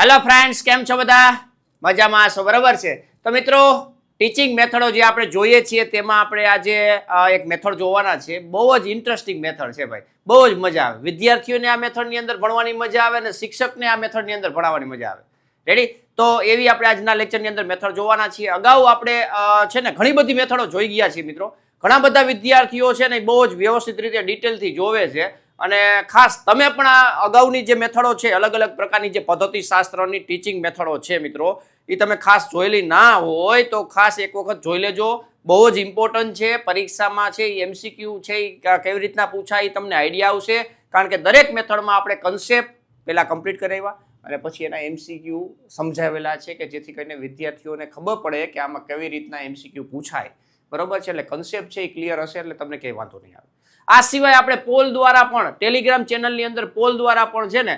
Hello friends કેમ છો બધા? મજામાં છો બરાબર છે. તો મિત્રો ટીચિંગ મેથડો જે આપણે જોઈએ છીએ, તેમાં આપણે આજે એક મેથડ જોવાના છે. બહુ જ ઇન્ટરેસ્ટિંગ મેથડ છે ભાઈ. બહુ જ મજા આવે. વિદ્યાર્થીઓને આ મેથડની અંદર ભણવાની મજા આવે અને શિક્ષકને આ મેથડની અંદર ભણાવવાની મજા આવે. રેડી તો એવી આપણે આજના લેક્ચરની અંદર મેથડ જોવાના છીએ. અગાઉ આપણે છે ને, ઘણી બધી મેથડો જોઈ ગયા છીએ મિત્રો. ઘણા બધા વિદ્યાર્થીઓ છે ને, બહુ જ વ્યવસ્થિત રીતે ડિટેલથી જોવે છે. અને ખાસ તમે પણ આ અગાઉની જે મેથડો છે અલગ અલગ પ્રકારની જે પદ્ધતિ શાસ્ત્રની ટીચિંગ મેથડો છે મિત્રો એ તમે ખાસ જોયેલી ના હોય તો ખાસ એક વખત જોઈ લેજો. બહુ જ ઇમ્પોર્ટન્ટ છે, પરીક્ષામાં છે એ એમસીક્યુ છે એ કેવી રીતના પૂછાય એ તમને આઈડિયા આવશે. કારણ કે દરેક મેથડમાં આપણે કન્સેપ્ટ પહેલાં કમ્પ્લીટ કરાવ્યા અને પછી એના એમસીક્યુ સમજાવેલા છે કે જેથી કરીને વિદ્યાર્થીઓને ખબર પડે કે આમાં કેવી રીતના એમસીક્યુ પૂછાય. બરોબર છે? એટલે કન્સેપ્ટ છે એ ક્લિયર હશે એટલે તમને કંઈ વાંધો નહીં આવે. આ સિવાય આપણે પોલ દ્વારા પણ, ટેલિગ્રામ ચેનલની અંદર પોલ દ્વારા પણ છે ને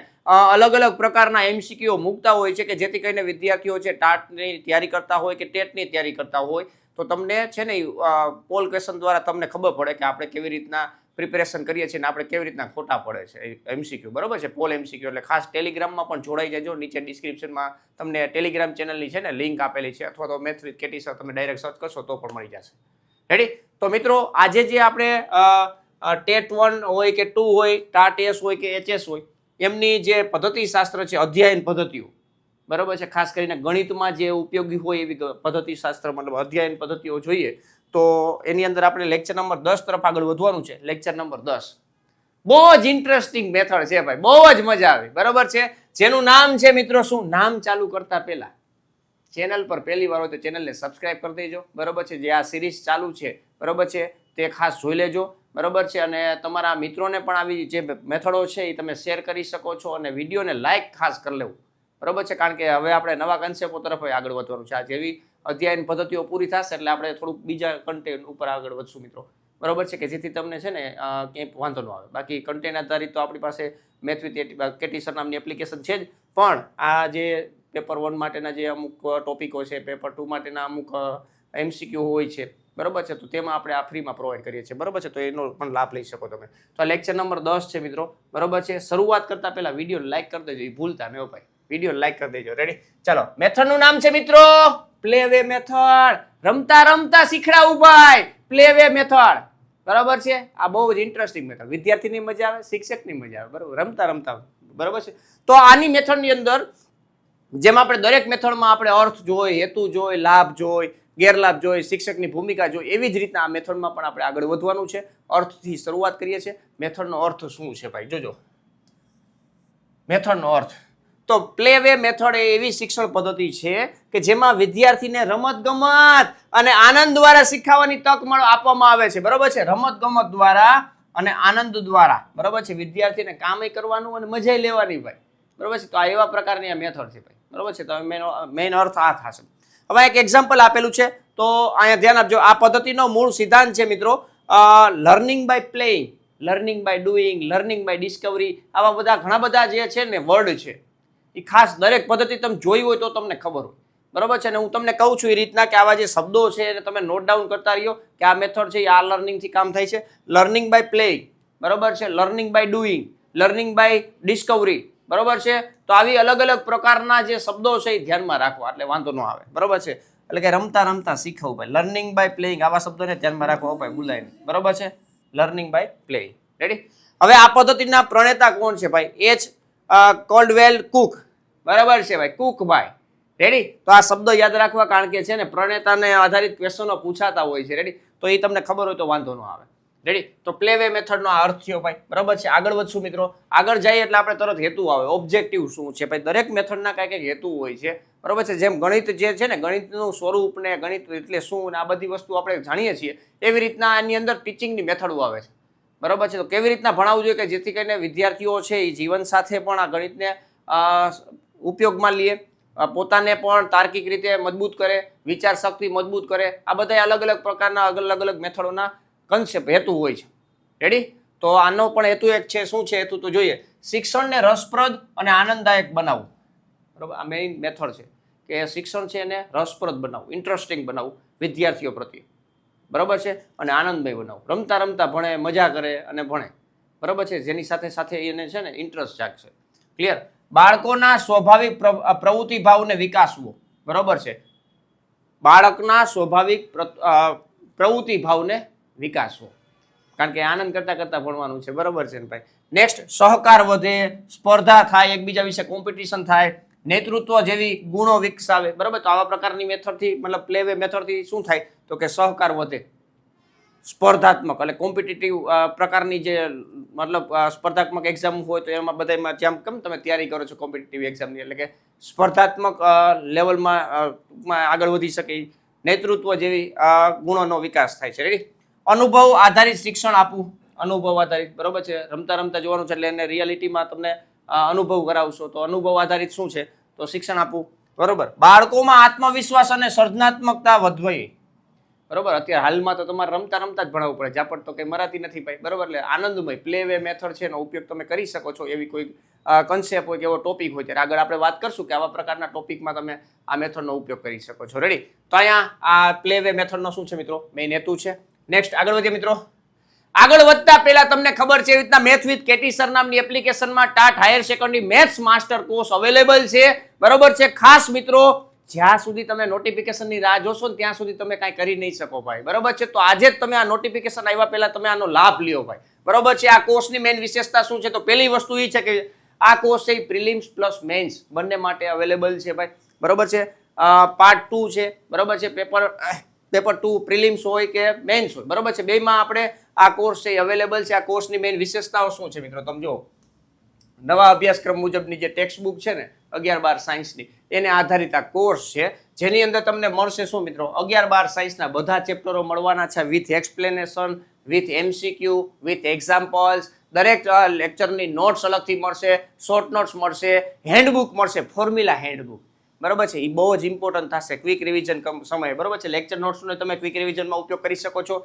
અલગ અલગ પ્રકારના એમસીક્યુ મૂકતા હોય છે કે જેથી કરીને વિદ્યાર્થીઓ છે ટાટની તૈયારી કરતા હોય કે ટેટની તૈયારી કરતા હોય. તો તમને છે ને પોલ ક્વેશ્ચન દ્વારા તમને ખબર પડે કે આપણે કેવી રીતના પ્રિપેરેશન કરીએ છીએ અને આપણે કેવી રીતના ખોટા પડે છે એમસીક્યુ બરોબર છે? પોલ એમસીક્યુ એટલે ખાસ ટેલિગ્રામમાં પણ જોડાઈ જજો. નીચે ડિસ્ક્રિપ્શનમાં તમને ટેલિગ્રામ ચેનલની છે ને લિંક આપેલી છે અથવા તો મેથ વિથ કેટી સર તમે ડાયરેક્ટ સર્ચ કરશો તો પણ મળી જશે. રેડી તો મિત્રો, આજે જે આપણે ટેટ વન હોય કે ટુ હોય, ટાટ એસ હોય કે એચએસ હોય, એમની જે પદ્ધતિ શાસ્ત્ર છે, અધ્યયન પદ્ધતિઓ, બરાબર છે? ખાસ કરીને ગણિતમાં જે ઉપયોગી હોય એવી પદ્ધતિ શાસ્ત્ર મતલબ અધ્યયન પદ્ધતિઓ જોઈએ, તો એની અંદર આપણે લેક્ચર નંબર દસ તરફ આગળ વધવાનું છે. લેક્ચર નંબર દસ. બહુ જ ઇન્ટરેસ્ટિંગ મેથડ છે ભાઈ. બહુ જ મજા આવે. બરાબર છે? જેનું નામ છે મિત્રો શું? નામ ચાલુ કરતા પહેલાં. ચેનલ પર પહેલી વાર હોય તો ચેનલને સબસ્ક્રાઇબ કરી દેજો. બરાબર છે? જે આ સિરીઝ ચાલુ છે. બરાબર છે? તે ખાસ જોઈ લેજો. બરાબર છે? અને તમારા મિત્રોને પણ આવી જે મેથડો છે એ તમે શેર કરી શકો છો અને વિડીયોને લાઇક ખાસ કરી લેવું. બરાબર છે? કારણ કે હવે આપણે નવા કન્સેપ્ટો તરફ આગળ વધવાનું છે. આ જેવી અધ્યયન પદ્ધતિઓ પૂરી થશે એટલે આપણે થોડુંક બીજા કન્ટેન્ટ ઉપર આગળ વધશું મિત્રો. બરાબર છે કે જેથી તમને છે ને ક્યાંય વાંધો ન આવે. બાકી કન્ટેન્ટ આધારિત તો આપણી પાસે મેથ વિથ કેટી નામની એપ્લિકેશન છે જ. પણ આ જે પેપર વન માટેના જે અમુક ટોપિકો છે પેપર ટુ માટેના અમુક એમસીક્યુ હોય છે બરાબર છે? તો તેમાં આપણે આ ફ્રીમાં પ્રોવાઈડ કરીએ છીએ. બરોબર છે? તો એનો પણ લાભ લઈ શકો તમે. તો આ લેક્ચર નંબર દસ છે મિત્રો. બરોબર છે? શરૂઆત કરતા પહેલા વીડિયો લાઈક કરી દેજો. એ ભૂલતા નહીં ભાઈ. વીડિયો લાઈક કરી દેજો. રેડી ચાલો. મેથડનું નામ છે મિત્રો? પ્લે વે મેથડ રમતા રમતા શીખડાવું ભાઈ. પ્લે વે મેથડ બરાબર છે? આ બહુ જ ઇન્ટરેસ્ટિંગ મેથડ વિદ્યાર્થીની મજા આવે, શિક્ષકની મજા આવે. બરાબર. રમતા રમતા. બરાબર છે? તો આની મેથડની અંદર જેમ આપણે દરેક મેથડમાં આપણે અર્થ જોઈ, હેતુ જોઈ, લાભ જોઈ ગેરલાભ જોઈએ શિક્ષકની ભૂમિકા જોઈએ એવી જ રીતના આ મેથડમાં પણ આપણે આગળ વધવાનું છે. અર્થથી શરૂઆત કરીએ છીએ. મેથડનો અર્થ શું છે ભાઈ? જોજો. મેથડનો અર્થ. તો પ્લે વે મેથડ એ એવી શિક્ષણ પદ્ધતિ છે કે જેમાં વિદ્યાર્થીને રમત ગમત અને આનંદ દ્વારા શીખવાની તક મળો આપવામાં આવે છે. બરોબર છે? રમત ગમત દ્વારા અને આનંદ દ્વારા. બરોબર છે? વિદ્યાર્થીને કામે કરવાનું અને મજા લેવાની ભાઈ. બરોબર છે? તો આ એવા પ્રકારની આ મેથડ છે ભાઈ. બરોબર છે? તો મેન મેઇન અર્થ આ થશે. હવે એક એક્ઝામ્પલ આપેલું છે. તો અહીંયા ધ્યાન આપજો. આ પદ્ધતિનો મૂળ સિદ્ધાંત છે મિત્રો. Learning by playing learning by doing learning by discovery આવા બધા ઘણા બધા જે છે ને વર્ડ છે. એ ખાસ દરેક પદ્ધતિ તમે જોઈ હોય તો તમને ખબર હોય. બરોબર છે? ને હું તમને કહું છું એ રીતના કે આવા જે શબ્દો છે એને તમે નોટ ડાઉન કરતા રહ્યો કે આ મેથડ છે એ આ લર્નિંગથી કામ થાય છે. લર્નિંગ બાય પ્લેઇંગ બરોબર છે? Learning by doing learning by discovery બરોબર છે? તો આવી અલગ અલગ પ્રકારના જે શબ્દો છે એ ધ્યાનમાં રાખવા, એટલે વાંધો ન આવે. બરોબર છે? એટલે કે રમતા રમતા શીખવું ભાઈ. લર્નિંગ બાય પ્લેઇંગ આવા શબ્દોને ધ્યાનમાં રાખવા ભાઈ, ભૂલાય નહીં. બરોબર છે? લર્નિંગ બાય પ્લેઇંગ રેડી હવે આ પદ્ધતિના પ્રણેતા કોણ છે ભાઈ? એચ કોલ્ડવેલ કુક બરાબર છે ભાઈ? કુક ભાઈ રેડી તો આ શબ્દ યાદ રાખવા કારણ કે છે ને, પ્રણેતાને આધારિત ક્વેશ્ચનો પૂછાતા હોય છે. રેડી તો એ તમને ખબર હોય તો વાંધો ન આવે. રેડી તો પ્લે વે મેથડનો આ અર્થ થયો ભાઈ. બરાબર છે? આગળ વધશું મિત્રો. આગળ જઈએ એટલે આપણે તરત હેતુ આવે. ઓબ્જેક્ટિવ શું છે? ભાઈ, દરેક મેથડના કાંઈક કંઈક હેતુ હોય છે. બરાબર છે? જેમ ગણિત જે છે ને, ગણિતનું સ્વરૂપ ને ગણિત એટલે શું ને આ બધી વસ્તુ આપણે જાણીએ છીએ, એવી રીતના આની અંદર ટીચિંગની મેથડો આવે છે. બરાબર છે? તો કેવી રીતના ભણાવવું જોઈએ કે જેથી કરીને વિદ્યાર્થીઓ છે એ જીવન સાથે પણ આ ગણિતને ઉપયોગમાં લે પોતાને પણ તાર્કિક રીતે મજબૂત કરે વિચાર શક્તિ મજબૂત કરે. આ બધા અલગ અલગ પ્રકારના અલગ અલગ મેથડોના કન્સેપ્ટ હેતુ હોય છે. રેડી તો આનો પણ હેતુ એક છે, શું છે? હેતુ તો જોઈએ. શિક્ષણને રસપ્રદ અને આનંદદાયક બનાવવું. બરાબર? આ મેઇન મેથડ છે. કે શિક્ષણ છે એને રસપ્રદ બનાવવું ઇન્ટરેસ્ટિંગ બનાવવું, વિદ્યાર્થીઓ પ્રત્યે. બરાબર છે? અને આનંદમય બનાવવું. રમતા રમતા ભણે, મજા કરે અને ભણે. બરાબર છે? જેની સાથે સાથે એને છે ને ઇન્ટરેસ્ટ જાગશે. ક્લિયર બાળકોના સ્વાભાવિક પ્રવૃત્તિ ભાવને વિકાસવો. બરાબર છે? બાળકના સ્વાભાવિક પ્રવૃત્તિ ભાવને વિકાસવો. કારણ કે આનંદ કરતા કરતા ભણવાનું છે. બરોબર છે ને ભાઈ? નેક્સ્ટ સહકાર વધે, સ્પર્ધા થાય, એકબીજા વિશે કોમ્પિટિશન થાય, નેતૃત્વ જેવી ગુણો વિકસાવે. બરોબર? તો આવા પ્રકારની મેથડથી, મતલબ પ્લે વે મેથડથી શું થાય? તો કે સહકાર વધે. સ્પર્ધાત્મક એટલે કોમ્પિટિટિવ પ્રકારની જે, મતલબ સ્પર્ધાત્મક એક્ઝામ હોય તો એમાં બધામાં જેમ કેમ તમે તૈયારી કરો છો કોમ્પિટિટિવ એક્ઝામની એટલે કે સ્પર્ધાત્મક લેવલમાં આગળ વધી શકે. નેતૃત્વ જેવી ગુણોનો વિકાસ થાય છે. રેડી અનુભવ આધારિત શિક્ષણ આપવું. અનુભવ આધારિત, બરોબર છે? રમતા રમતા જોવાનું છે એટલે એને રિયાલિટીમાં તમને અનુભવ કરાવશો. તો અનુભવ આધારિત શું છે? તો શિક્ષણ આપવું. બરોબર? બાળકોમાં આત્મવિશ્વાસ અને સર્જનાત્મકતા વધવી. બરોબર? અત્યારે હાલમાં તો તમારે રમતા રમતા જ ભણાવવું પડે. ઝાપટ તો કંઈ મરાતી નથી ભાઈ. બરોબર? એટલે આનંદમય પ્લે વે મેથડ છે એનો ઉપયોગ તમે કરી શકો છો. એવી કોઈ કન્સેપ્ટ હોય કે એવો ટોપિક હોય. ત્યારે આગળ આપણે વાત કરશું કે આવા પ્રકારના ટોપિકમાં તમે આ મેથડનો ઉપયોગ કરી શકો છો. રેડી તો અહીંયા આ પ્લે વે મેથડનો શું છે મિત્રો? મેઇન હેતુ છે. નેક્સ્ટ આગળ વધીએ મિત્રો. આગળ વધતા પહેલા તમને ખબર છે એવી રીતના મેથ વિથ કેટી સર નામની એપ્લિકેશનમાં TAT higher secondary maths master course available છે. બરોબર છે? ખાસ મિત્રો, જ્યાં સુધી તમે નોટિફિકેશનની રાહ જોશો ને ત્યાં સુધી તમે કાંઈ કરી નહીં શકો ભાઈ. બરોબર છે? તો આજે જ તમે આ નોટિફિકેશન આવ્યા પહેલાં તમે આનો લાભ લ્યો ભાઈ. બરોબર છે? આ કોર્સની મેઇન વિશેષતા શું છે? તો પહેલી વસ્તુ એ છે કે આ કોર્સ છે પ્રિલિમ્સ પ્લસ મેન્સ બંને માટે અવેલેબલ છે ભાઈ. બરોબર છે? પાર્ટ ટુ છે. બરોબર છે? પેપર પેપર ટુ પ્રિલિમ્સ હોય કે મેન્સ હોય, બરોબર છે? બેમાં આપણે આ કોર્સ છે અવેલેબલ છે. આ કોર્સની મેઇન વિશેષતાઓ શું છે મિત્રો? તમે જુઓ. નવા અભ્યાસક્રમ મુજબની જે ટેક્સ્ટ બુક છે ને, અગિયાર બાર સાયન્સની એને આધારિત આ કોર્સ છે. જેની અંદર તમને મળશે શું મિત્રો? અગિયાર બાર સાયન્સના બધા ચેપ્ટરો મળવાના છે with explanation with MCQ with examples દરેક લેક્ચરની નોટ્સ અલગથી મળશે શોર્ટ નોટ્સ મળશે હેન્ડબુક મળશે ફોર્મ્યુલા હેન્ડબુક બરોબર છે? એ બહુ જ ઇમ્પોર્ટન્ટ થશે. ક્વિક રિવિઝન સમયે. બરાબર છે? લેક્ચર નોટ્સનો તમે ક્વિક રિવિઝનમાં ઉપયોગ કરી શકો છો.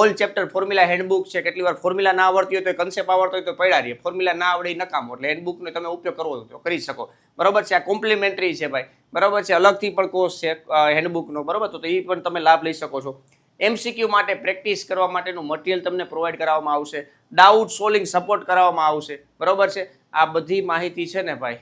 ઓલ ચેપ્ટર ફોર્મ્યુલા હેન્ડબુક છે. કેટલી વાર ફોર્મ્યુલા ના આવડતી હોય તો કન્સેપ્ટ આવડતો હોય તો પડ્યા રહીએ. ફોર્મ્યુલા ના આવડે નકામો. એટલે હેન્ડબુકનો તમે ઉપયોગ કરવો તો કરી શકો. બરાબર છે? આ કોમ્પ્લિમેન્ટરી છે ભાઈ. બરાબર છે? અલગથી પણ કોર્સ છે હેન્ડબુકનો બરાબર? તો એ પણ તમે લાભ લઈ શકો છો. એમસીક્યુ માટે પ્રેક્ટિસ કરવા માટેનું મટીરિયલ તમને પ્રોવાઈડ કરવામાં આવશે. ડાઉટ સોલિંગ સપોર્ટ કરવામાં આવશે. બરાબર છે? આ બધી માહિતી છે ને ભાઈ?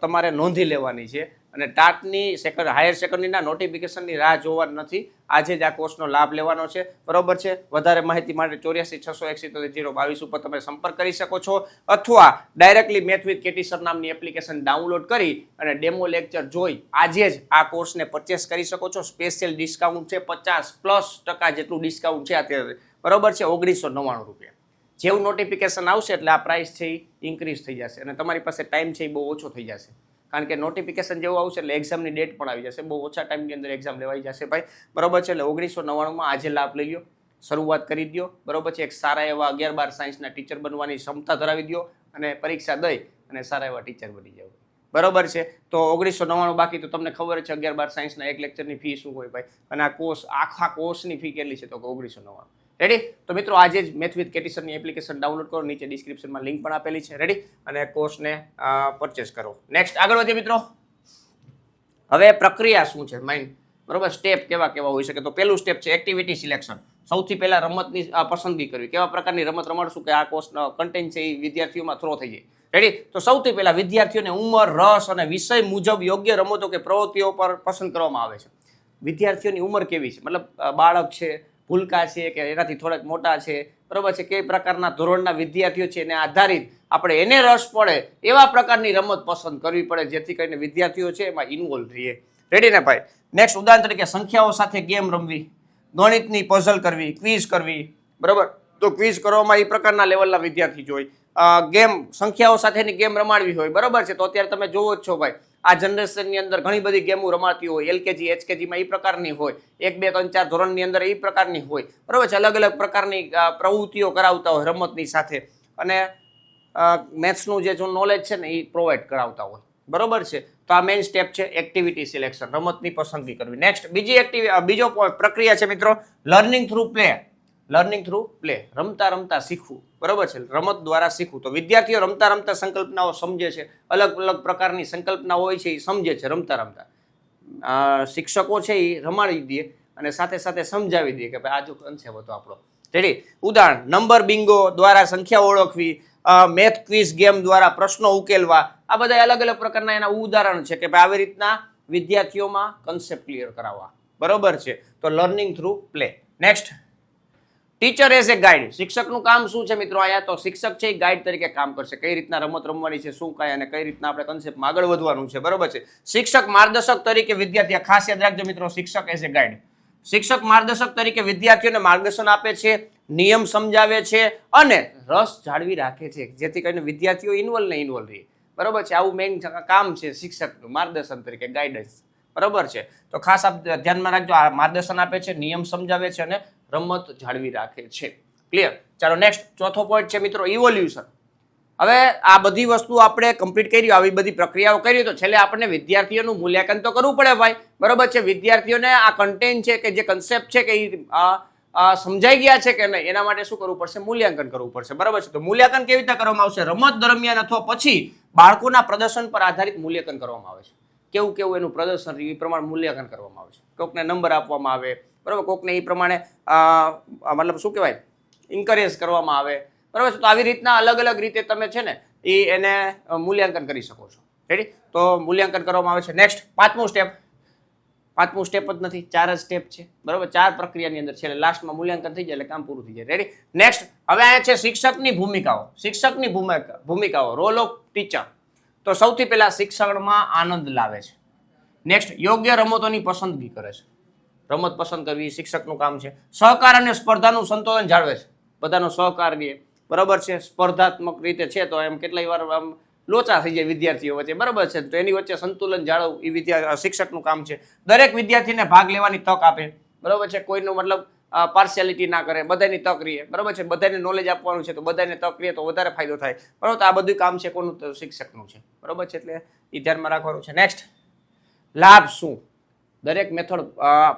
તમારે નોંધી લેવાની છે. અને ટાટની સેકન્ડ હાયર સેકન્ડરીના નોટિફિકેશનની રાહ જોવા નથી. આજે જ આ કોર્સનો લાભ લેવાનો છે. બરોબર છે? વધારે માહિતી માટે ચોર્યાસી, છસો એક્સી જીરો, બાવીસ ઉપર તમે સંપર્ક કરી શકો છો. અથવા directly math with KT sir નામની એપ્લિકેશન ડાઉનલોડ કરી અને ડેમો લેક્ચર જોઈ આજે જ આ કોર્સને પરચેસ કરી શકો છો. સ્પેશિયલ ડિસ્કાઉન્ટ છે પચાસ પ્લસ ટકા જેટલું ડિસ્કાઉન્ટ છે અત્યારે. બરોબર છે? ઓગણીસો નવ્વાણું રૂપિયા. જેવું નોટિફિકેશન આવશે એટલે આ પ્રાઇસ છે એ ઇન્ક્રીઝ થઈ જશે. અને તમારી પાસે ટાઈમ છે એ બહુ ઓછો થઈ જશે. કારણ કે નોટિફિકેશન જેવું આવશે એટલે એક્ઝામની ડેટ પણ આવી જશે. બહુ ઓછા ટાઈમની અંદર એક્ઝામ લેવાઈ જશે ભાઈ. બરોબર છે, એટલે ઓગણીસો નવ્વાણુંમાં આજે લાભ લઈ લો શરૂઆત કરી દો બરોબર છે, એક સારા એવા અગિયાર બાર સાયન્સના ટીચર બનવાની ક્ષમતા ધરાવી દો અને પરીક્ષા દઈ અને સારા એવા ટીચર બની જાવ બરોબર છે, તો ઓગણીસો નવ્વાણું બાકી તો તમને ખબર છે, અગિયાર બાર સાયન્સના એક લેક્ચરની ફી શું હોય ભાઈ? અને આ કોર્સ આખા કોર્સની ફી કેટલી છે? તો ઓગણીસો નવ્વાણું. રેડી તો મિત્રો, આજે જ મેથ વિથ કેટીસરની એપ્લિકેશન ડાઉનલોડ કરો. નીચે ડિસ્ક્રિપ્શનમાં લિંક પણ આપેલી છે. રેડી અને કોર્સને પરચેસ કરો. નેક્સ્ટ આગળ વધીએ મિત્રો. હવે પ્રક્રિયા શું છે? માઇન્ડ બરોબર? સ્ટેપ કેવા કેવા હોઈ શકે? તો પહેલું સ્ટેપ છે એક્ટિવિટી સિલેક્શન સૌથી પહેલાં રમતની પસંદગી કરવી. કેવા પ્રકારની રમત રમાડશું કે આ કોર્સનો કન્ટેન્ટ છે એ વિદ્યાર્થીઓમાં થ્રો થઈ જાય. રેડી તો સૌથી પહેલાં વિદ્યાર્થીઓને ઉંમર, રસ અને વિષય મુજબ યોગ્ય રમતો કે પ્રવૃત્તિઓ પર પસંદ કરવામાં આવે છે. વિદ્યાર્થીઓની ઉંમર કેવી છે? મતલબ બાળક છે ભૂલકા છે કે એનાથી થોડાક મોટા છે, બરોબર છે? કઈ પ્રકારના ધોરણના વિદ્યાર્થીઓ છે એને આધારિત આપણે એને રસ પડે એવા પ્રકારની રમત પસંદ કરવી પડે, જેથી કરીને વિદ્યાર્થીઓ છે એમાં ઇન્વોલ્વ રહીએ. રેડી ને ભાઈ? નેક્સ્ટ ઉદાહરણ તરીકે સંખ્યાઓ સાથે ગેમ રમવી, ગણિતની પઝલ કરવી ક્વિઝ કરવી, બરાબર? તો ક્વિઝ કરવામાં એ પ્રકારના લેવલના વિદ્યાર્થી જોઈ. ગેમ, સંખ્યાઓ સાથેની ગેમ રમાડવી હોય. બરાબર છે? તો અત્યારે તમે જોવો જ છો ભાઈ. આ જનરેશનની અંદર ઘણી બધી ગેમો રમાતી હોય. એલકેજી, એચકેજીમાં એ પ્રકારની હોય. એક, બે, ત્રણ, ચાર ધોરણની અંદર એ પ્રકારની હોય. બરાબર છે? અલગ અલગ પ્રકારની પ્રવૃત્તિઓ કરાવતા હોય રમતની સાથે. અને મેથ્સનું જે જો નોલેજ છે ને એ પ્રોવાઈડ કરાવતા હોય. બરોબર છે? તો આ મેઇન સ્ટેપ છે એક્ટિવિટી સિલેક્શન રમતની પસંદગી કરવી. નેક્સ્ટ બીજી એક્ટિવિ બીજો પ્રક્રિયા છે મિત્રો learning through play learning through play રમતા રમતા શીખવું. બરોબર છે? રમત દ્વારા શીખવું. તો વિદ્યાર્થીઓ રમતા રમતા સંકલ્પનાઓ સમજે છે. અલગ અલગ પ્રકારની સંકલ્પના હોય છે એ સમજે છે રમતા રમતા. શિક્ષકો છે એ રમાડી દે અને સાથે સાથે સમજાવી દે કે ભાઈ આ જો કન્સેપ્ટ હતો આપણો. રેડી ઉદાહરણ. નંબર બિંગો દ્વારા સંખ્યા ઓળખવી મેથ ક્વિઝ ગેમ દ્વારા પ્રશ્નો ઉકેલવા. આ બધા અલગ અલગ પ્રકારના એના ઉદાહરણ છે કે ભાઈ આવી રીતના વિદ્યાર્થીઓમાં કન્સેપ્ટ ક્લિયર કરાવવા. બરોબર છે? તો learning through play next teacher as a guide શિક્ષકનું કામ શું છે મિત્રો અહીંયા તો શિક્ષક છે એ ગાઈડ તરીકે કામ કરશે. કઈ રીતના રમત રમવાની છે, શું કાંઈ અને કઈ રીતના આપણે કન્સેપ્ટમાં આગળ વધવાનું છે, બરોબર છે? શિક્ષક માર્ગદર્શક તરીકે વિદ્યાર્થી ખાસ યાદ રાખજો મિત્રો, શિક્ષક એઝ એ ગાઈડ શિક્ષક માર્ગદર્શક તરીકે વિદ્યાર્થીઓને માર્ગદર્શન આપે છે, નિયમ સમજાવે છે અને રસ જાળવી રાખે છે, જેથી કરીને વિદ્યાર્થીઓ ઇન્વોલ્વ ને ઇન્વોલ્વ રહે. બરોબર છે? આવું મેઇન કામ છે શિક્ષકનું, માર્ગદર્શન તરીકે ગાઈડન્સ બરોબર છે? તો ખાસ આપ ધ્યાનમાં રાખજો, આ માર્ગદર્શન આપે છે, નિયમ સમજાવે છે અને રમત જાળવી રાખે છે. ક્લિયર ચાલો નેક્સ્ટ ચોથો પોઈન્ટ છે મિત્રો ઇવોલ્યુશન હવે આ બધી વસ્તુ આપણે કમ્પ્લીટ કરી, આવી બધી પ્રક્રિયાઓ કરી, તો છેલ્લે આપણને વિદ્યાર્થીઓનું મૂલ્યાંકન તો કરવું પડે ભાઈ. બરોબર છે? વિદ્યાર્થીઓને આ કન્ટેન્ટ છે કે જે કન્સેપ્ટ છે કે એ સમજાઈ ગયા છે કે નહીં, એના માટે શું કરવું પડશે? મૂલ્યાંકન કરવું પડશે. બરાબર છે? તો મૂલ્યાંકન કેવી રીતે કરવામાં આવશે? રમત દરમિયાન અથવા પછી બાળકોના પ્રદર્શન પર આધારિત મૂલ્યાંકન કરવામાં આવે છે. કેવું કેવું એનું પ્રદર્શન, એ પ્રમાણે મૂલ્યાંકન કરવામાં આવે છે. કોઈકને નંબર આપવામાં આવે બરાબર? કોકને એ પ્રમાણે મતલબ શું કહેવાય? ઇન્કરેજ કરવામાં આવે. બરાબર? છે તો આવી રીતના અલગ અલગ રીતે તમે છે ને એ એને મૂલ્યાંકન કરી શકો છો. રેડી તો મૂલ્યાંકન કરવામાં આવે છે. નેક્સ્ટ પાંચમું સ્ટેપ પાંચમું સ્ટેપ જ નથી. ચાર જ સ્ટેપ છે. બરાબર? ચાર પ્રક્રિયાની અંદર છે એટલે લાસ્ટમાં મૂલ્યાંકન થઈ જાય એટલે કામ પૂરું થઈ જાય. રેડી નેક્સ્ટ હવે અહીંયા છે શિક્ષકની ભૂમિકાઓ. શિક્ષકની ભૂમિકા ભૂમિકાઓ. રોલ ઓફ ટીચર તો સૌથી પહેલા શિક્ષણમાં આનંદ લાવે છે. નેક્સ્ટ યોગ્ય રમતોની પસંદગી કરે છે. રમત પસંદ કરવી, શિક્ષકનું કામ છે. સહકાર અને સ્પર્ધાનું સંતુલન જાળવે છે. બધાનો સહકાર રહે બરાબર છે? સ્પર્ધાત્મક રીતે છે તો એમ કેટલાય વાર આમ લોચા થઈ જાય વિદ્યાર્થીઓ વચ્ચે. બરાબર છે? તો એની વચ્ચે સંતુલન જાળવવું એ વિદ્યા શિક્ષકનું કામ છે. દરેક વિદ્યાર્થીને ભાગ લેવાની તક આપે. બરાબર છે? કોઈનું મતલબ પાર્શિયાલિટી ના કરે, બધાની તક રહીએ બરાબર છે? બધાને નોલેજ આપવાનું છે તો બધાને તક રહીએ તો વધારે ફાયદો થાય. બરાબર? આ બધું કામ છે કોનું? શિક્ષકનું છે. બરાબર છે? એટલે એ ધ્યાનમાં રાખવાનું છે. નેક્સ્ટ લાભ શું? દરેક મેથડ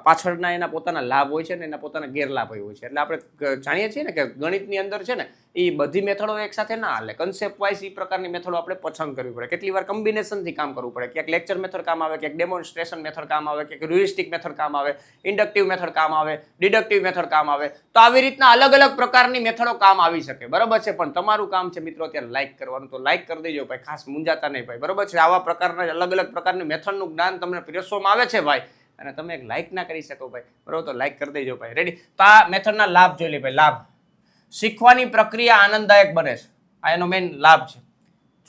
પાછળના એના પોતાના લાભ હોય છે ને એના પોતાના ગેરલાભ હોય છે. એટલે આપણે જાણીએ છીએ ને કે ગણિતની અંદર છે ને એ બધી મેથડો એક સાથે ના હાલે. કન્સેપ્ટ વાઇઝ એ પ્રકારની મેથડો આપણે પસંદ કરવી પડે. કેટલી વાર કોમ્બિનેશનથી કામ કરવું પડે. ક્યાંક લેક્ચર મેથડ કામ આવે, ક્યાંક ડેમોન્સ્ટ્રેશન મેથડ કામ આવે, ક્યાંક હ્યુરિસ્ટિક મેથડ કામ આવે ઇન્ડક્ટિવ મેથડ કામ આવે ડિડક્ટિવ મેથડ કામ આવે. તો આવી રીતના અલગ અલગ પ્રકારની મેથડો કામ આવી શકે. બરાબર છે? પણ તમારું કામ છે મિત્રો અત્યારે લાઇક કરવાનું. તો લાઇક કરી દેજો ભાઈ. ખાસ મૂંઝાતા નહીં ભાઈ. બરાબર છે? આવા પ્રકારના અલગ અલગ પ્રકારની મેથડનું જ્ઞાન તમને પીરસવામાં આવે છે ભાઈ? અને તમે એક લાઇક ના કરી શકો ભાઈ. બરોબર? તો લાઇક કરી દેજો ભાઈ. રેડી તો આ મેથડના લાભ જોઈ લે ભાઈ. લાભ. શીખવાની પ્રક્રિયા આનંદદાયક બને છે. આ એનો મેઇન લાભ છે.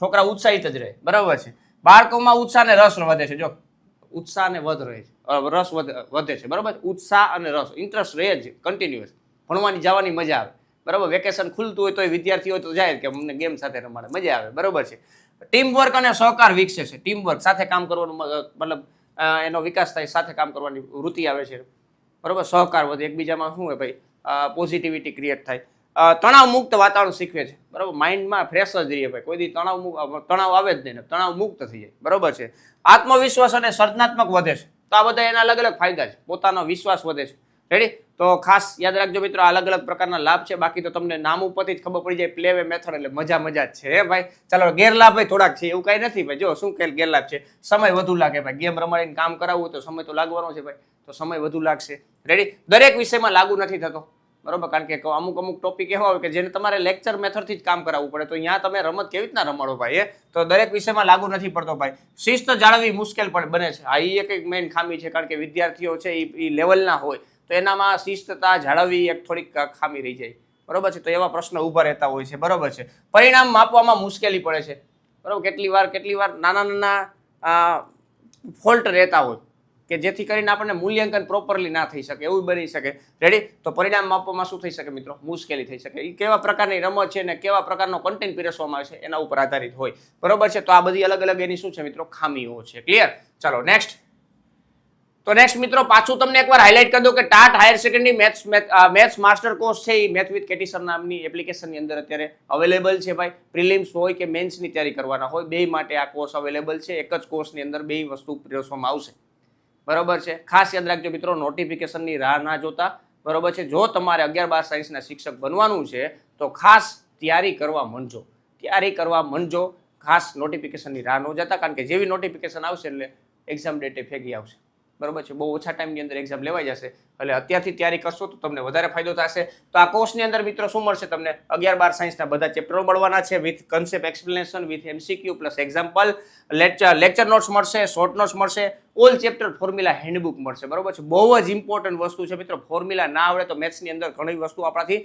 છોકરા ઉત્સાહિત જ રહે. બરાબર છે. બાળકોમાં ઉત્સાહ અને રસ વધે છે. જો ઉત્સાહ અને વધ રહે છે. રસ વધે છે. બરાબર? ઉત્સાહ અને રસ. ઇન્ટરેસ્ટ રહે જ કન્ટિન્યુઅસ ભણવાની જવાની મજા આવે. બરાબર? વેકેશન ખુલતું હોય તો એ વિદ્યાર્થીઓ તો જાય કે અમને ગેમ સાથે રમાડે. મજા આવે. બરાબર છે. ટીમ વર્ક અને સહકાર વિકસે છે. ટીમ વર્ક સાથે કામ કરવાનું મતલબ એનો વિકાસ થાય. સાથે કામ કરવાની વૃત્તિ આવે છે. બરાબર? સહકાર વધે. એકબીજામાં શું હોય ભાઈ? પોઝિટિવિટી ક્રિએટ થાય. તણાવ મુક્ત વાતાવરણ શીખવે છે. બરાબર? માઇન્ડમાં ફ્રેશ જ રહીએ ભાઈ. કોઈ દી તણાવ તણાવ આવે જ નહીં તણાવ મુક્ત થઈ જાય. બરાબર છે? આત્મવિશ્વાસ અને સર્જનાત્મક વધે છે. તો આ બધા એના અલગ અલગ ફાયદા છે. પોતાનો વિશ્વાસ વધે છે. રેડી તો ખાસ યાદ રાખજો મિત્રો, આ અલગ અલગ પ્રકારના લાભ છે. બાકી તો તમને નામ ઉપરથી જ ખબર પડી જાય. પ્લે વે મેથડ એટલે મજા મજા જ છે, હે ભાઈ? ચાલો, ગેરલાભ ભાઈ થોડાક છે. એવું કાંઈ નથી ભાઈ. જો, શું કે ગેરલાભ છે? સમય વધુ લાગે ભાઈ. ગેમ રમાડીને કામ કરાવવું તો સમય તો લાગવાનો છે ભાઈ. તો સમય વધુ લાગશે. રેડી દરેક વિષયમાં લાગુ નથી થતો. બરોબર? કારણ કે અમુક અમુક ટોપિક એવા હોય કે જેને તમારે લેક્ચર મેથડથી જ કામ કરાવવું પડે. તો અહીંયા તમે રમત કેવી રીતના રમાડો ભાઈ, એ? તો દરેક વિષયમાં લાગુ નથી પડતો ભાઈ. શિસ્ત જાળવવી મુશ્કેલ પણ બને છે. આ એક એક મેઇન ખામી છે, કારણ કે વિદ્યાર્થીઓ છે એ લેવલના હોય. તો એનામાં શિસ્તતા જાળવવી એક થોડીક ખામી રહી જાય. બરોબર છે? તો એવા પ્રશ્ન ઊભા રહેતા હોય છે. બરોબર છે? પરિણામ માપવામાં મુશ્કેલી પડે છે. બરોબર? કેટલી વાર કેટલી વાર નાના નાના ફોલ્ટ રહેતા હોય. કે જેથી કરીને આપણને મૂલ્યાંકન પ્રોપરલી ના થઈ શકે, એવું બની શકે. રેડી તો પરિણામ માપવામાં શું થઈ શકે મિત્રો? મુશ્કેલી થઈ શકે. એ કેવા પ્રકારની રમત છે ને કેવા પ્રકારનો કન્ટેન્ટ પીરસવામાં આવે છે એના ઉપર આધારિત હોય. બરોબર છે? તો આ બધી અલગ અલગ એની શું છે મિત્રો? ખામીઓ છે. ક્લિયર ચાલો નેક્સ્ટ તો નેક્સ્ટ મિત્રો, પાછું તમને એકવાર હાઇલાઇટ કરી દઉં કે TAT higher secondary maths maths master course છે એ મેથ વિથ કેટીસર નામની એપ્લિકેશનની અંદર અત્યારે અવેલેબલ છે ભાઈ. પ્રિલિમ્સ હોય કે મેન્સની તૈયારી કરવાના હોય, બે માટે આ કોર્સ અવેલેબલ છે. એક જ કોર્સની અંદર બે વસ્તુ પીરસવામાં આવશે. બરોબર છે? ખાસ યાદ રાખજો મિત્રો નોટિફિકેશનની રાહ ના જોતા. બરોબર છે? જો તમારે અગિયાર બાર સાયન્સના શિક્ષક બનવાનું છે, તો ખાસ તૈયારી કરવા માંડજો. તૈયારી કરવા માંડજો, ખાસ નોટિફિકેશનની રાહ ન જતા, કારણ કે જેવી નોટિફિકેશન આવશે એટલે એક્ઝામ ડેટે ફેંકી આવશે. બરોબર છે? બહુ ઓછા ટાઈમની અંદર એક્ઝામ લેવાઈ જશે. એટલે અત્યારથી તૈયારી કરશો તો તમને વધારે ફાયદો થશે. તો આ કોર્સની અંદર મિત્રો શું મળશે તમને? અગિયાર બાર સાયન્સના બધા ચેપ્ટરો મળવાના છે with concept explanation with MCQ plus example lecture lecture notes મળશે શોર્ટ નોટ્સ મળશે. ઓલ ચેપ્ટર ફોર્મ્યુલા હેન્ડબુક મળશે. બરોબર છે? બહુ જ ઇમ્પોર્ટન્ટ વસ્તુ છે મિત્રો. ફોર્મ્યુલા ના આવડે તો મેથ્સની અંદર ઘણી વસ્તુ આપણાથી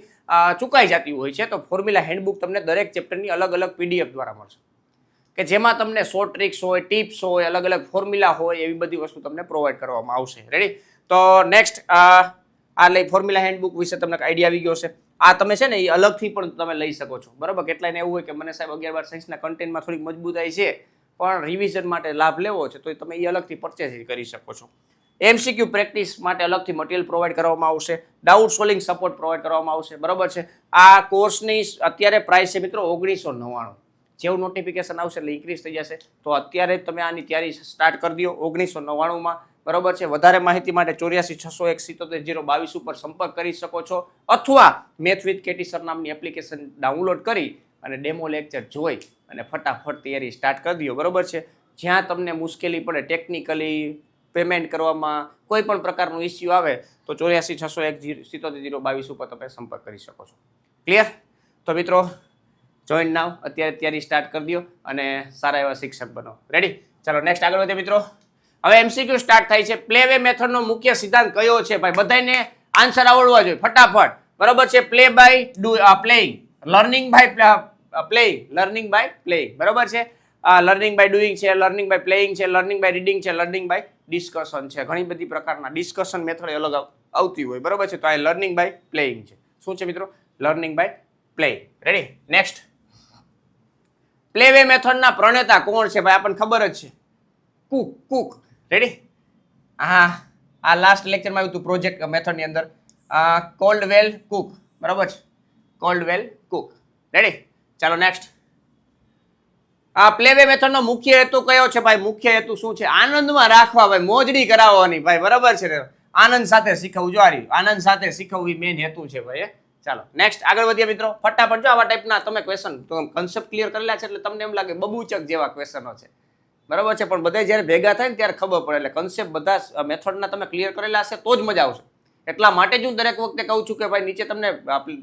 ચૂકાઈ જતી હોય છે. તો ફોર્મ્યુલા હેન્ડબુક તમને દરેક ચેપ્ટરની અલગ અલગ પીડીએફ દ્વારા મળશે. કે જેમાં તમને શોર્ટ ટ્રિક્સ હોય ટિપ્સ હોય અલગ અલગ ફોર્મ્યુલા હોય એવી બધી વસ્તુ તમને પ્રોવાઈડ કરવામાં આવશે. રેડી તો નેક્સ્ટ આ લઈ ફોર્મ્યુલા હેન્ડબુક વિશે તમને આઈડિયા આવી ગયો છે આ તમે છે ને એ અલગથી પણ તમે લઈ શકો છો. બરાબર? કેટલાયને એવું હોય કે મને સાહેબ અગિયાર બાર સાયન્સના કન્ટેન્ટમાં થોડીક મજબૂતાઈ છે, પણ રિવિઝન માટે લાભ લેવો છે, તો તમે એ અલગથી પરચેસ કરી શકો છો. એમસીક્યુ પ્રેક્ટિસ માટે અલગથી મટીરિયલ પ્રોવાઈડ કરવામાં આવશે. ડાઉટ સોલિંગ સપોર્ટ પ્રોવાઈડ કરવામાં આવશે. બરાબર છે? આ કોર્સની અત્યારે પ્રાઇસ છે મિત્રો ઓગણીસો નવ્વાણું. જેવું નોટિફિકેશન આવશે એટલે ઇન્ક્રીઝ થઈ જશે. તો અત્યારે તમે આની તૈયારી સ્ટાર્ટ કરી દો ઓગણીસો નવ્વાણુંમાં. બરોબર છે? વધારે માહિતી માટે ચોર્યાસી છસો એક સિત્તોતેર જીરો બાવીસ ઉપર સંપર્ક કરી શકો છો. અથવા મેથ વિથ કેટી સર નામની એપ્લિકેશન ડાઉનલોડ કરી અને ડેમો લેક્ચર જોઈ અને ફટાફટ તૈયારી સ્ટાર્ટ કરી દો. બરોબર છે? જ્યાં તમને મુશ્કેલી પડે ટેકનિકલી પેમેન્ટ કરવામાં કોઈ પણ પ્રકારનું ઇસ્યુ આવે, તો ચોર્યાસી છસો એક સિત્તોતેર જીરો બાવીસ ઉપર તમે સંપર્ક કરી શકો છો. ક્લિયર તો મિત્રો જોઈન નાવ અત્યારે તૈયારી સ્ટાર્ટ કરી દો અને સારા એવા શિક્ષક બનો. રેડી ચાલો નેક્સ્ટ આગળ વધે મિત્રો. હવે એમસીક્યુ સ્ટાર્ટ થાય છે. પ્લે વે મેથડનો મુખ્ય સિદ્ધાંત કયો છે? ભાઈ બધાને આન્સર આવડવા જોઈએ. ફટાફટ. બરોબર છે? Play by do playing learning by playing learning by playing બરોબર છે? લર્નિંગ બાય ડુઈંગ છે લર્નિંગ બાય પ્લેઇંગ છે લર્નિંગ બાય રીડિંગ છે લર્નિંગ બાય ડિસ્કશન છે. ઘણી બધી પ્રકારના ડિસ્કશન મેથડ અલગ આવતી હોય. બરોબર છે? તો આ લર્નિંગ બાય પ્લેઇંગ છે. શું છે મિત્રો? Learning by playing ready next play way મેથડના પ્રણેતા કોણ છે ભાઈ? આપણને ખબર જ છે. Cook Cook. રેડી હા આ લાસ્ટ લેક્ચરમાં આવ્યું હતું પ્રોજેક્ટ મેથડની અંદર. કોલ્ડ વેલ કુક બરાબર છે? કોલ્ડ વેલ કુક રેડી ચાલો નેક્સ્ટ આ પ્લે વે મેથડનો મુખ્ય હેતુ કયો છે ભાઈ? મુખ્ય હેતુ શું છે? આનંદમાં રાખવા ભાઈ, મોજડી કરાવવાની ભાઈ. બરાબર છે આનંદ સાથે શીખવવું જો આનંદ સાથે શીખવવી મેઇન હેતુ છે ભાઈ. ચાલો નેક્સ્ટ આગળ વધીએ મિત્રો. ફટાફટ જો આવા ટાઈપના તમે ક્વેશ્ચન કન્સેપ્ટ ક્લિયર કરેલા છે એટલે તમને એમ લાગે બબુચક જેવા ક્વેશ્ચનો છે. બરાબર છે, પણ બધા જ્યારે ભેગા થાય ને ત્યારે ખબર પડે એટલે કન્સેપ્ટ બધા મેથડના તમે ક્લિયર કરેલા હશે તો જ મજા આવશે. એટલા માટે જ હું દરેક વખતે કહું છું કે ભાઈ નીચે તમને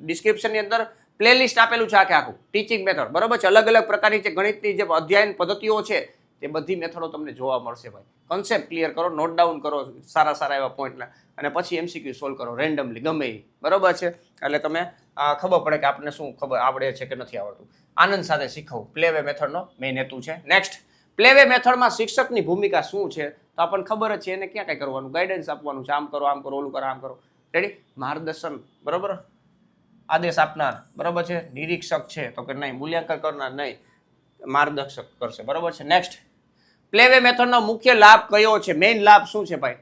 ડિસ્ક્રિપ્શનની અંદર પ્લેલિસ્ટ આપેલું છે આખે આખું ટીચિંગ મેથડ બરાબર છે, અલગ અલગ પ્રકારની જે ગણિતની જે અધ્યયન પદ્ધતિઓ છે, તે બધી મેથડો તમને જોવા મળશે ભાઈ. કન્સેપ્ટ ક્લિયર કરો નોટ ડાઉન કરો સારા સારા એવા પોઈન્ટના અને પછી એમસીક્યુ સોલ્વ કરો રેન્ડમલી ગમે એ બરાબર છે? એટલે તમે ખબર પડે કે આપણને શું ખબર, આવડે છે કે નથી આવડતું. આનંદ સાથે શીખવું પ્લે વે મેથડનો મેઇન હેતુ છે. નેક્સ્ટ પ્લે વે મેથડમાં શિક્ષકની ભૂમિકા શું છે? તો આપણને ખબર જ છે એને ક્યાં કંઈ કરવાનું ગાઈડન્સ આપવાનું છે. આમ કરો આમ કરો, ઓલું કરો, આમ કરો. રેડી માર્ગદર્શન, બરાબર? આદેશ આપનાર, બરાબર છે? નિરીક્ષક છે, તો કે નહીં, મૂલ્યાંકન કરનાર નહીં, માર્ગદર્શક કરશે. બરાબર છે? નેક્સ્ટ પ્લે વે મેથડનો મુખ્ય લાભ કયો છે? મેઇન લાભ શું છે ભાઈ?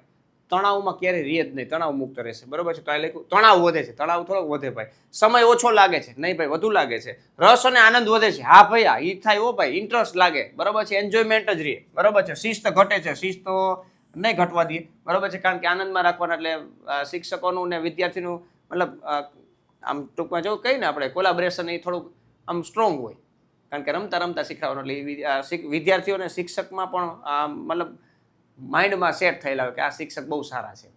તણાવમાં ક્યારેય રહે જ નહીં. તણાવ મુક્ત રહેશે. બરાબર છે? તો આ લખ્યું, તણાવ વધે છે. તણાવ થોડોક વધે ભાઈ. સમય ઓછો લાગે છે. નહીં ભાઈ, વધુ લાગે છે. રસ અને આનંદ વધે છે. હા ભાઈ, હા, ઈ થાય ઓ ભાઈ. ઇન્ટરેસ્ટ લાગે. બરાબર છે? એન્જોયમેન્ટ જ રહે. બરાબર છે? શિસ્ત ઘટે છે. શિસ્ત તો નહીં ઘટવા દઈએ. બરાબર છે? કારણ કે આનંદમાં રાખવાના એટલે શિક્ષકોનું ને વિદ્યાર્થીનું મતલબ આમ ટૂંકમાં જો કહીએ ને આપણે કોલાબરેશન એ થોડુંક આમ સ્ટ્રોંગ હોય. કારણ કે રમતા રમતા શીખવાનું એટલે એ આ વિદ્યાર્થીઓને શિક્ષકમાં પણ આ મતલબ માઇન્ડમાં સેટ થયેલા હોય કે આ શિક્ષક બહુ સારા છે.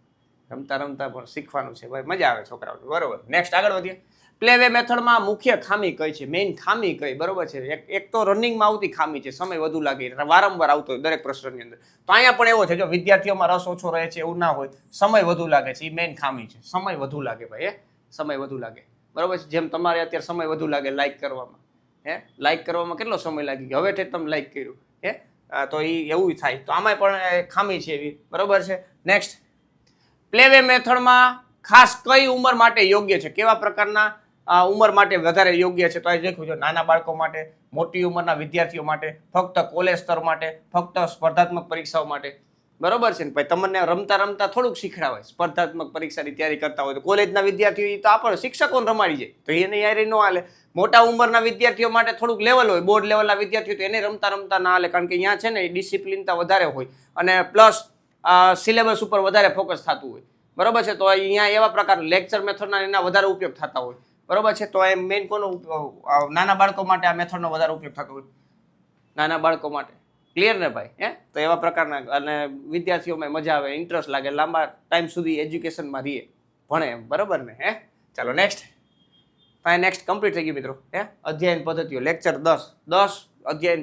રમતા રમતા પણ શીખવાનું છે. ભાઈ, મજા આવે છોકરાઓને. બરોબર. નેક્સ્ટ આગળ વધીએ. પ્લે વે મેથડમાં મુખ્ય ખામી કઈ છે? મેઇન ખામી કઈ? બરોબર છે. એક એક તો રનિંગમાં આવતી ખામી છે. સમય વધુ લાગે. વારંવાર આવતો હોય દરેક પ્રશ્નની અંદર. તો અહીંયા પણ એવો છે જો વિદ્યાર્થીઓમાં રસ ઓછો રહે છે, એવું ના હોય. સમય વધુ લાગે છે. એ મેઇન ખામી છે. સમય વધુ લાગે ભાઈ એ સમય વધુ લાગે. બરોબર છે? જેમ તમારે અત્યારે સમય વધુ લાગે લાઈક કરવામાં. હે? લાઈક કરવામાં કેટલો સમય લાગી ગયો? હવે તમે લાઈક કર્યું. હે? તો એ એવું થાય. તો આમાંય પણ ખામી છે એવી. બરોબર છે? નેક્સ્ટ પ્લે વે મેથડમાં ખાસ કઈ ઉંમર માટે યોગ્ય છે? કેવા પ્રકારના ઉંમર માટે વધારે યોગ્ય છે? તો આ લખ્યું છે નાના બાળકો માટે, મોટી ઉંમરના વિદ્યાર્થીઓ માટે, ફક્ત કોલેજ સ્તર માટે, ફક્ત સ્પર્ધાત્મક પરીક્ષાઓ માટે. બરોબર છે ને? ભાઈ, તમને રમતા રમતા થોડુંક શીખડાવે સ્પર્ધાત્મક પરીક્ષાની તૈયારી કરતા હોય તો કોલેજના વિદ્યાર્થીઓ તો આપણે શિક્ષકોને રમાડી જાય. તો એને યાર ન હાલે. મોટા ઉંમરના વિદ્યાર્થીઓ માટે થોડુંક લેવલ હોય. બોર્ડ લેવલના વિદ્યાર્થીઓ તો એને રમતા રમતા ના હાલે. કારણ કે અહીંયા છે ને ડિસિપ્લિનતા વધારે હોય. અને પ્લસ સિલેબસ ઉપર વધારે ફોકસ થતું હોય. બરોબર છે? તો અહીંયા એવા પ્રકારના લેક્ચર મેથડના એના વધારે ઉપયોગ થતા હોય. બરોબર છે? તો એ મેઇન કોનો નાના બાળકો માટે આ મેથડનો વધારે ઉપયોગ થતો હોય. નાના બાળકો માટે. ક્લિયર ને ભાઈ, હે? તો એવા પ્રકારના અને વિદ્યાર્થીઓમાં મજા આવે ઇન્ટરેસ્ટ લાગે, લાંબા ટાઈમ સુધી એજ્યુકેશનમાં રહીએ. ભણે એમ, બરાબર ને, હે? ચાલો નેક્સ્ટ ફાઈ નેક્સ્ટ કમ્પ્લીટ થઈ ગયું મિત્રો, હે? અધ્યયન પદ્ધતિઓ લેક્ચર દસ. દસ અધ્યયન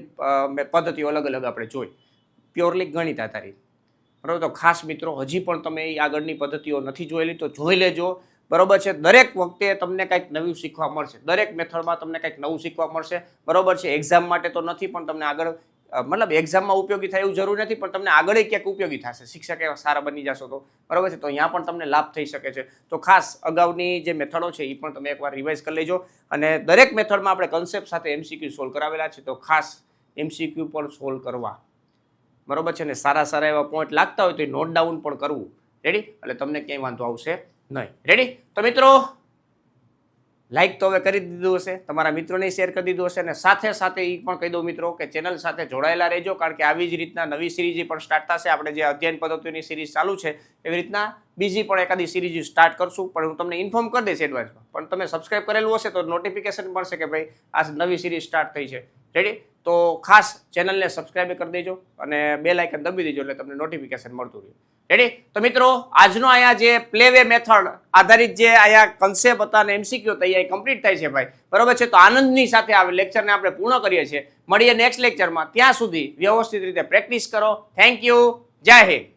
પદ્ધતિઓ અલગ અલગ આપણે જોઈ. પ્યોરલી ગણિત આધારિત. બરાબર, તો ખાસ મિત્રો, હજી પણ તમે એ આગળની પદ્ધતિઓ નથી જોયેલી, તો જોઈ લેજો. બરોબર છે, દરેક વખતે તમને કંઈક નવું શીખવા મળશે. દરેક મેથડમાં તમને કંઈક નવું શીખવા મળશે. બરોબર છે એક્ઝામ માટે તો નથી, પણ તમને આગળ મતલબ એક્ઝામમાં ઉપયોગી થાય એવું જરૂર નથી, પણ તમને આગળ ક્યાંક ઉપયોગી થશે. શિક્ષક એવા સારા બની જશો તો. બરાબર છે? તો અહીંયા પણ તમને લાભ થઈ શકે છે. તો ખાસ અગાઉની જે મેથડો છે, એ પણ તમે એકવાર રિવાઇઝ કરી લેજો. અને દરેક મેથડમાં આપણે કન્સેપ્ટ સાથે એમસીક્યુ સોલ્વ કરાવેલા છે, તો ખાસ એમસીક્યુ પણ સોલ્વ કરવા. બરાબર છે ને? સારા સારા એવા પોઈન્ટ લાગતા હોય તો એ નોટ ડાઉન પણ કરવું. રેડી એટલે તમને ક્યાંય વાંધો આવશે નહીં. રેડી તો મિત્રો લાઈક તો હવે કરી દીધું હશે, તમારા મિત્રોને શેર કરી દીધું હશે, અને સાથે સાથે એ પણ કહી દઉં મિત્રો કે ચેનલ સાથે જોડાયેલા રહેજો, કારણ કે આવી જ રીતના નવી સિરીઝ પણ સ્ટાર્ટ થશે. આપણે જે અધ્યયન પદ્ધતિની સિરીઝ ચાલુ છે, એવી રીતના બીજી પણ એકાદી સિરીઝ સ્ટાર્ટ કરશું. પણ હું તમને ઇન્ફોર્મ કરી દઈશ એડવાન્સમાં પણ તમે સબસ્ક્રાઇબ કરેલું હશે તો નોટિફિકેશન મળશે કે ભાઈ આ નવી સિરીઝ સ્ટાર્ટ થઈ છે. રેડી તો ખાસ ચેનલને સબસ્ક્રાઈબ કરી દેજો અને બે લાઇકન દબી દેજો એટલે તમને નોટિફિકેશન મળતું રહે. રેડી તો મિત્રો, આજનો અહીંયા જે પ્લે વે મેથડ આધારિત જે અહીંયા કન્સેપ્ટ હતા અને એમસીક્યુ હતા, એ કમ્પ્લીટ થાય છે ભાઈ. બરોબર છે? તો આનંદની સાથે આ લેક્ચરને આપણે પૂર્ણ કરીએ છીએ. મળીએ નેક્સ્ટ લેક્ચરમાં ત્યાં સુધી વ્યવસ્થિત રીતે પ્રેક્ટિસ કરો. થેન્ક યુ જય હિન્દ.